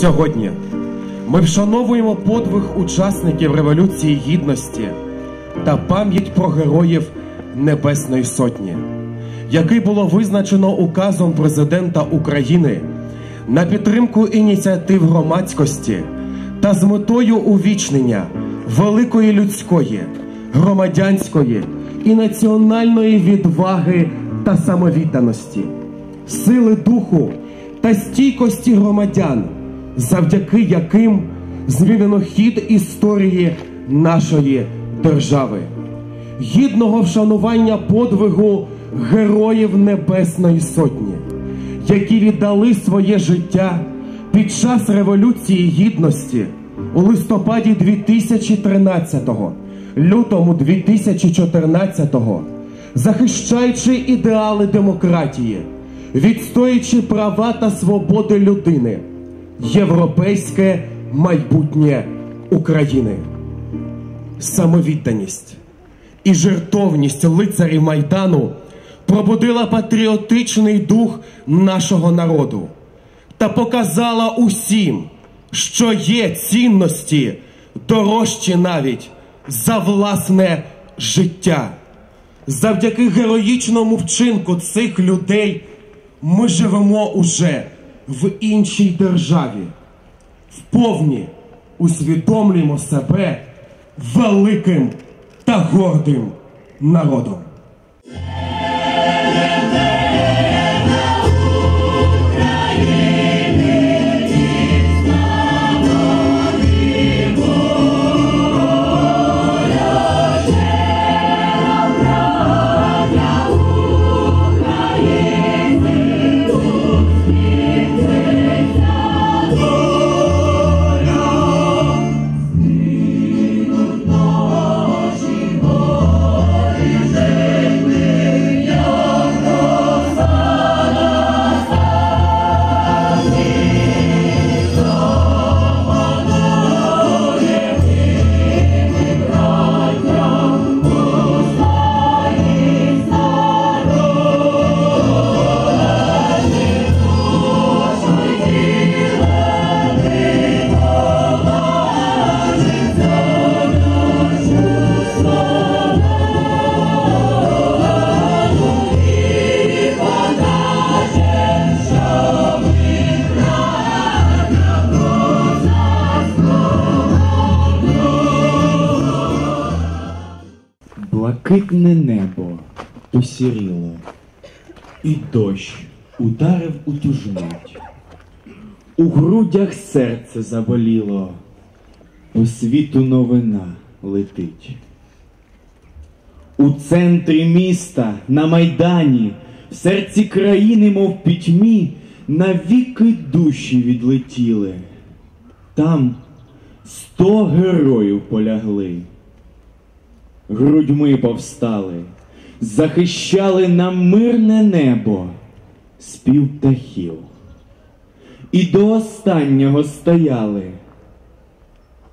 Сьогодні. Ми вшановуємо подвиг учасників Революції Гідності та пам'ять про героїв Небесної Сотні, який було визначено указом президента України на підтримку ініціатив громадськості та з метою увічнення великої людської, громадянської і національної відваги та самовідданості, сили духу та стійкості громадян, завдяки яким змінено хід історії нашої держави, гідного вшанування подвигу героїв Небесної Сотні, які віддали своє життя під час Революції Гідності у листопаді 2013-го, лютому 2014-го, захищаючи ідеали демократії, відстоюючи права та свободи людини, європейське майбутнє України. Самовідданість і жертовність лицарів Майдану пробудила патріотичний дух нашого народу та показала усім, що є цінності дорожчі навіть за власне життя. Завдяки героїчному вчинку цих людей ми живемо уже в іншій державі, вповні усвідомлюємо себе великим та гордим народом. Блакитне небо посіріло, і дощ ударив у ту ж мить. У грудях серце заболіло, по світу новина летить. У центрі міста, на майдані, в серці країни, мов пітьмі, навіки душі відлетіли. Там сто героїв полягли грудьми повстали, захищали нам мирне небо, спів птахів. І до останнього стояли,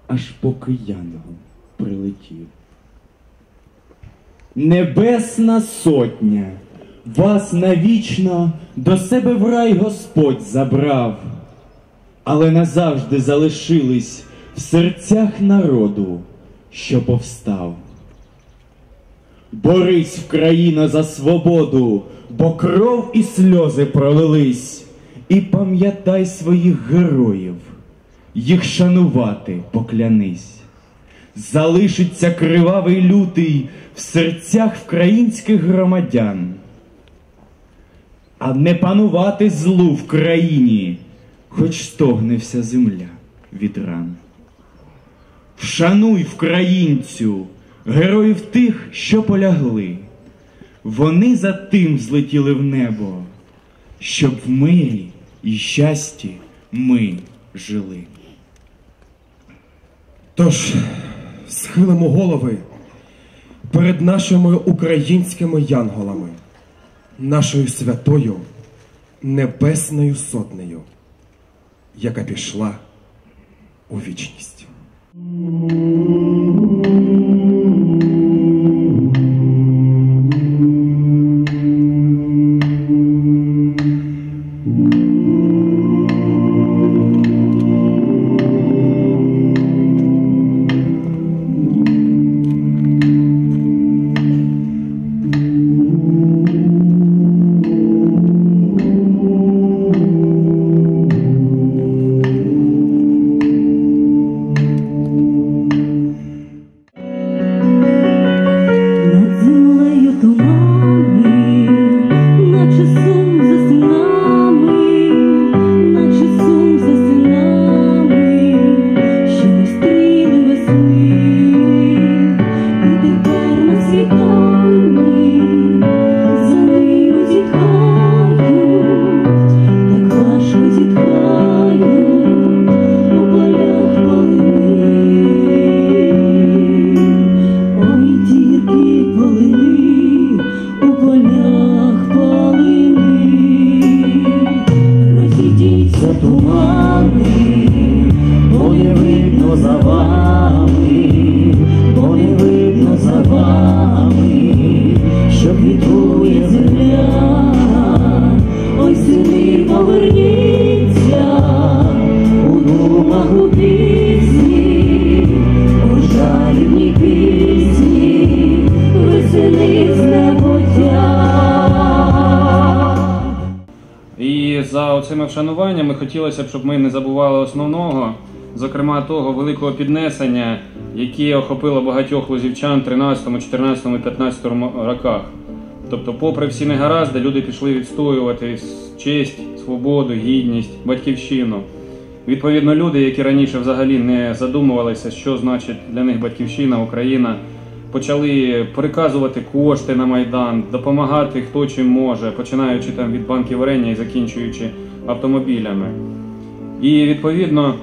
аж поки янгол прилетів. Небесна сотня, вас навічно до себе в рай Господь забрав, але назавжди залишились в серцях народу, що повстав. Борись країна за свободу, бо кров і сльози пролились, і пам'ятай своїх героїв, їх шанувати поклянись. Залишиться кривавий лютий в серцях українських громадян, а не панувати злу в країні, хоч стогне вся земля від ран. Вшануй українцю! Героїв тих, що полягли. Вони за тим злетіли в небо, щоб в мирі і щасті ми жили. Тож схилимо голови перед нашими українськими янголами, нашою святою небесною сотнею, яка пішла у вічність. За вами, бо не видно за вами, що квітує земля, ой сини поверніться, у думах у пісні, у жалібній пісні, веселить небуття. І за оцими вшануваннями хотілося б, щоб ми не забували основного, зокрема того великого піднесення, яке охопило багатьох лозівчан в 13, 14, 15 роках. Тобто, попри всі негаразди, люди пішли відстоювати честь, свободу, гідність, батьківщину. Відповідно, люди, які раніше взагалі не задумувалися, що значить для них батьківщина, Україна, почали переказувати кошти на Майдан, допомагати хто чим може, починаючи там від банків варення і закінчуючи автомобілями. І відповідно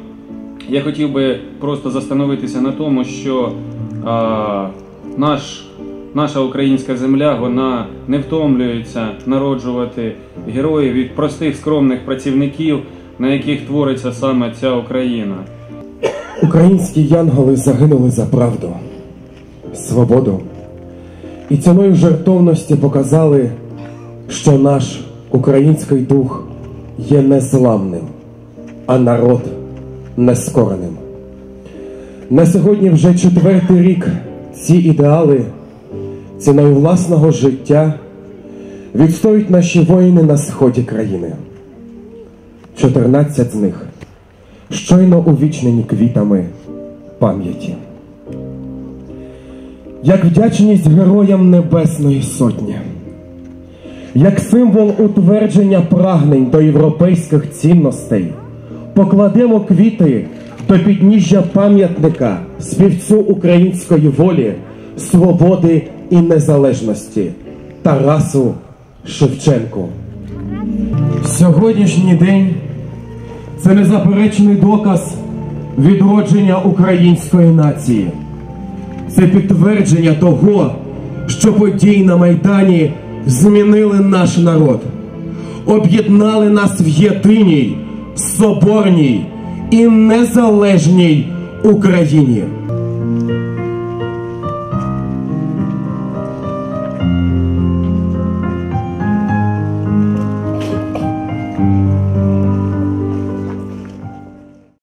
я хотів би просто застановитися на тому, що а, наш, наша українська земля вона не втомлюється народжувати героїв від простих скромних працівників, на яких твориться саме ця Україна. Українські янголи загинули за правду, свободу і ціною жертовності показали, що наш український дух є незламним, а народ нескореним. На сьогодні вже четвертий рік ці ідеали ціною власного життя відстоюють наші воїни на сході країни. 14 з них щойно увічнені квітами пам'яті. Як вдячність героям Небесної Сотні, як символ утвердження прагнень до європейських цінностей, покладемо квіти до підніжжя пам'ятника співцю української волі, свободи і незалежності Тарасу Шевченку. Сьогоднішній день це незаперечний доказ відродження української нації. Це підтвердження того, що події на Майдані змінили наш народ, об'єднали нас в єдиній, соборній і незалежній Україні.